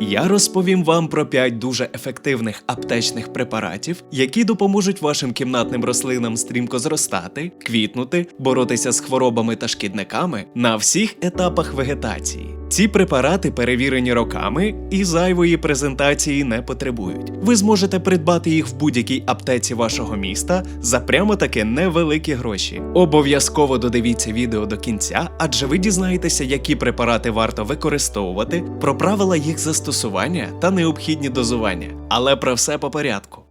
Я розповім вам про 5 дуже ефективних аптечних препаратів, які допоможуть вашим кімнатним рослинам стрімко зростати, квітнути, боротися з хворобами та шкідниками на всіх етапах вегетації. Ці препарати перевірені роками і зайвої презентації не потребують. Ви зможете придбати їх в будь-якій аптеці вашого міста за прямо таки невеликі гроші. Обов'язково додивіться відео до кінця, адже ви дізнаєтеся, які препарати варто використовувати, про правила їх застосування та необхідні дозування. Але про все по порядку.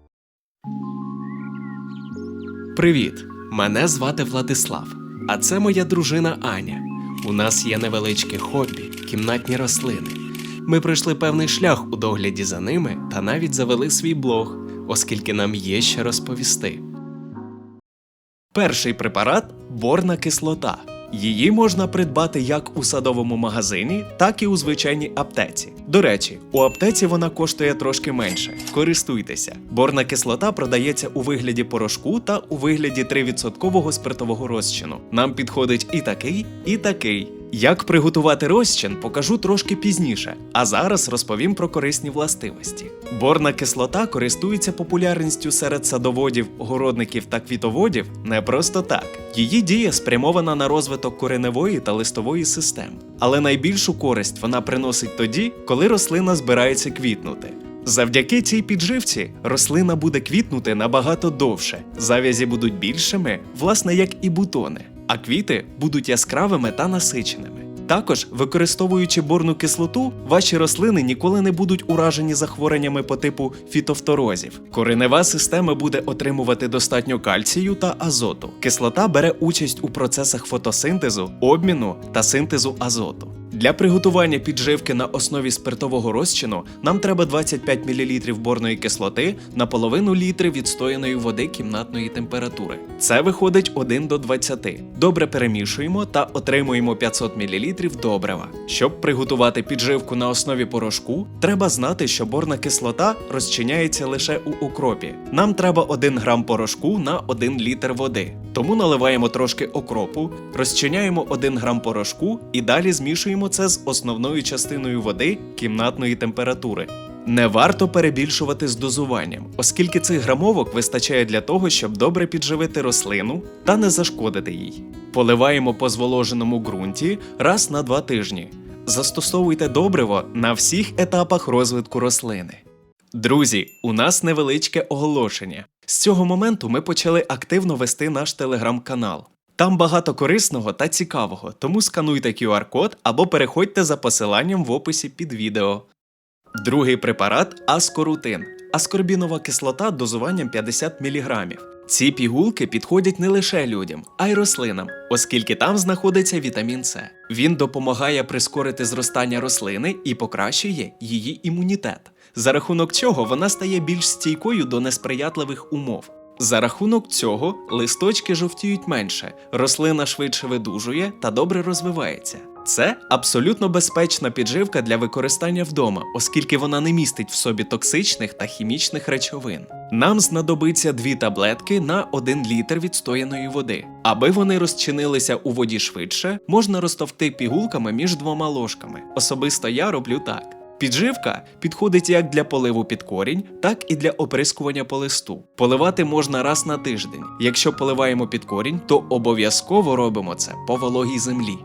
Привіт! Мене звати Владислав, а це моя дружина Аня. У нас є невеличке хобі, кімнатні рослини. Ми пройшли певний шлях у догляді за ними та навіть завели свій блог, оскільки нам є що розповісти. Перший препарат борна кислота. Її можна придбати як у садовому магазині, так і у звичайній аптеці. До речі, у аптеці вона коштує трошки менше. Користуйтеся. Борна кислота продається у вигляді порошку та у вигляді 3% спиртового розчину. Нам підходить і такий, і такий. Як приготувати розчин, покажу трошки пізніше, а зараз розповім про корисні властивості. Борна кислота користується популярністю серед садоводів, городників та квітоводів не просто так. Її дія спрямована на розвиток кореневої та листової систем. Але найбільшу користь вона приносить тоді, коли рослина збирається квітнути. Завдяки цій підживці рослина буде квітнути набагато довше, зав'язі будуть більшими, власне, як і бутони, а квіти будуть яскравими та насиченими. Також, використовуючи борну кислоту, ваші рослини ніколи не будуть уражені захвореннями по типу фітофторозів. Коренева система буде отримувати достатньо кальцію та азоту. Кислота бере участь у процесах фотосинтезу, обміну та синтезу азоту. Для приготування підживки на основі спиртового розчину нам треба 25 мл борної кислоти на половину літри відстояної води кімнатної температури. Це виходить 1 до 20. Добре перемішуємо та отримуємо 500 мл добрива. Щоб приготувати підживку на основі порошку, треба знати, що борна кислота розчиняється лише у окропі. Нам треба 1 грам порошку на 1 літр води. Тому наливаємо трошки окропу, розчиняємо 1 грам порошку і далі змішуємо це з основною частиною води кімнатної температури. Не варто перебільшувати з дозуванням, оскільки цих грамовок вистачає для того, щоб добре підживити рослину та не зашкодити їй. Поливаємо по зволоженому ґрунті раз на два тижні. Застосовуйте добриво на всіх етапах розвитку рослини. Друзі, у нас невеличке оголошення. З цього моменту ми почали активно вести наш телеграм-канал. Там багато корисного та цікавого, тому скануйте QR-код або переходьте за посиланням в описі під відео. Другий препарат аскорутин. Аскорбінова кислота дозуванням 50 мг. Ці пігулки підходять не лише людям, а й рослинам, оскільки там знаходиться вітамін С. Він допомагає прискорити зростання рослини і покращує її імунітет. За рахунок чого вона стає більш стійкою до несприятливих умов. За рахунок цього листочки жовтіють менше, рослина швидше видужує та добре розвивається. Це абсолютно безпечна підживка для використання вдома, оскільки вона не містить в собі токсичних та хімічних речовин. Нам знадобиться дві таблетки на 1 літр відстояної води. Аби вони розчинилися у воді швидше, можна розтовти пігулками між двома ложками. Особисто я роблю так. Підживка підходить як для поливу під корінь, так і для оприскування по листу. Поливати можна раз на тиждень. Якщо поливаємо під корінь, то обов'язково робимо це по вологій землі.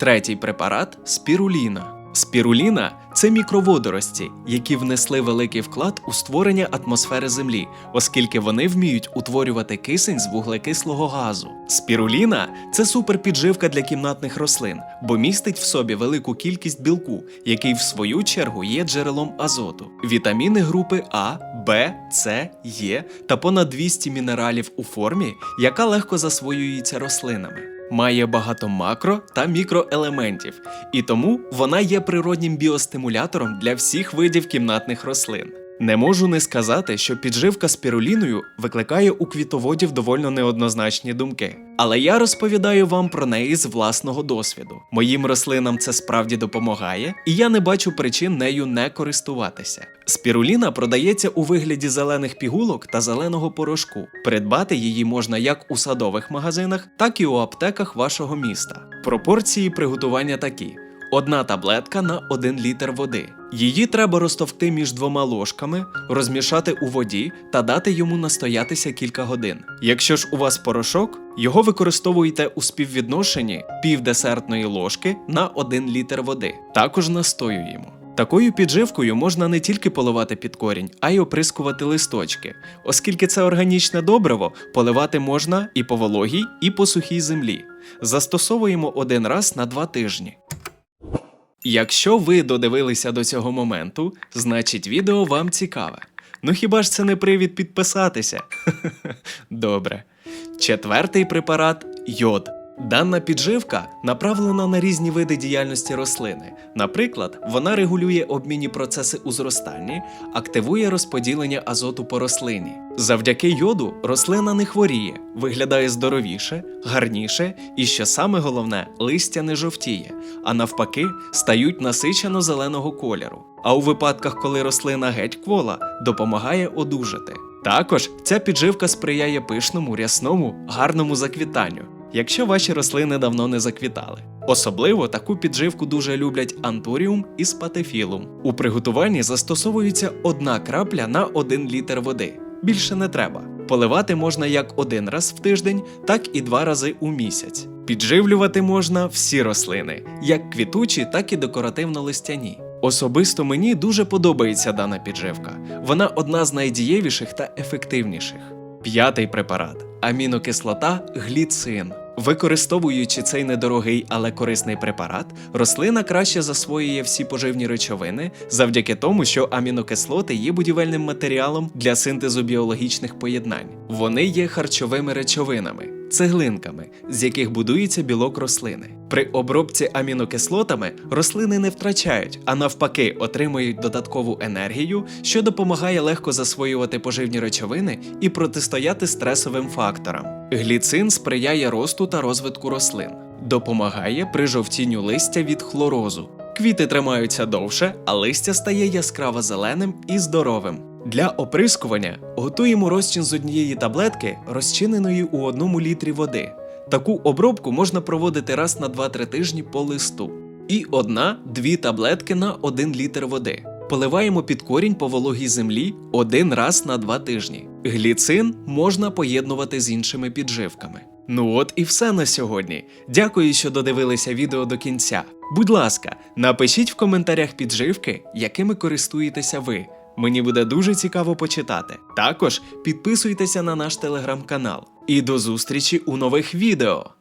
Третій препарат спіруліна. Спіруліна це мікроводорості, які внесли великий вклад у створення атмосфери Землі, оскільки вони вміють утворювати кисень з вуглекислого газу. Спіруліна це суперпідживка для кімнатних рослин, бо містить в собі велику кількість білку, який в свою чергу є джерелом азоту, вітаміни групи А, Б, С, Е та понад 200 мінералів у формі, яка легко засвоюється рослинами. Має багато макро та мікроелементів, і тому вона є природнім біостимулятором для всіх видів кімнатних рослин. Не можу не сказати, що підживка спіруліною викликає у квітоводів довольно неоднозначні думки. Але я розповідаю вам про неї з власного досвіду. Моїм рослинам це справді допомагає, і я не бачу причин нею не користуватися. Спіруліна продається у вигляді зелених пігулок та зеленого порошку. Придбати її можна як у садових магазинах, так і у аптеках вашого міста. Пропорції приготування такі: Одна таблетка на 1 літр води. Її треба розтовкти між двома ложками, розмішати у воді та дати йому настоятися кілька годин. Якщо ж у вас порошок, його використовуйте у співвідношенні пів десертної ложки на 1 літр води. Також настоюємо. Такою підживкою можна не тільки поливати під корінь, а й оприскувати листочки, оскільки це органічне добриво, поливати можна і по вологій, і по сухій землі. Застосовуємо один раз на два тижні. Якщо ви додивилися до цього моменту, значить відео вам цікаве. Ну хіба ж це не привід підписатися? Добре. Четвертий препарат йод. Дана підживка направлена на різні види діяльності рослини. Наприклад, вона регулює обмінні процеси у зростанні, активує розподілення азоту по рослині. Завдяки йоду рослина не хворіє, виглядає здоровіше, гарніше і, що саме головне, листя не жовтіє, а навпаки, стають насичено зеленого кольору. А у випадках, коли рослина геть квола, допомагає одужати. Також ця підживка сприяє пишному, рясному, гарному заквітанню, якщо ваші рослини давно не заквітали. Особливо таку підживку дуже люблять антуріум і спатефілум. У приготуванні застосовується одна крапля на 1 літр води. Більше не треба. Поливати можна як один раз в тиждень, так і два рази у місяць. Підживлювати можна всі рослини, як квітучі, так і декоративно-листяні. Особисто мені дуже подобається дана підживка. Вона одна з найдієвіших та ефективніших. П'ятий препарат амінокислота гліцин. Використовуючи цей недорогий, але корисний препарат, рослина краще засвоює всі поживні речовини завдяки тому, що амінокислоти є будівельним матеріалом для синтезу біологічних поєднань. Вони є харчовими речовинами, цеглинками, з яких будується білок рослини. При обробці амінокислотами рослини не втрачають, а навпаки, отримують додаткову енергію, що допомагає легко засвоювати поживні речовини і протистояти стресовим факторам. Гліцин сприяє росту та розвитку рослин, допомагає при жовтінню листя від хлорозу. Квіти тримаються довше, а листя стає яскраво зеленим і здоровим. Для оприскування готуємо розчин з однієї таблетки, розчиненої у одному літрі води. Таку обробку можна проводити раз на 2-3 тижні по листу. І одна-дві таблетки на 1 літр води. Поливаємо під корінь по вологій землі один раз на 2 тижні. Гліцин можна поєднувати з іншими підживками. Ну от і все на сьогодні. Дякую, що додивилися відео до кінця. Будь ласка, напишіть в коментарях підживки, якими користуєтеся ви. Мені буде дуже цікаво почитати. Також підписуйтеся на наш телеграм-канал. І до зустрічі у нових відео!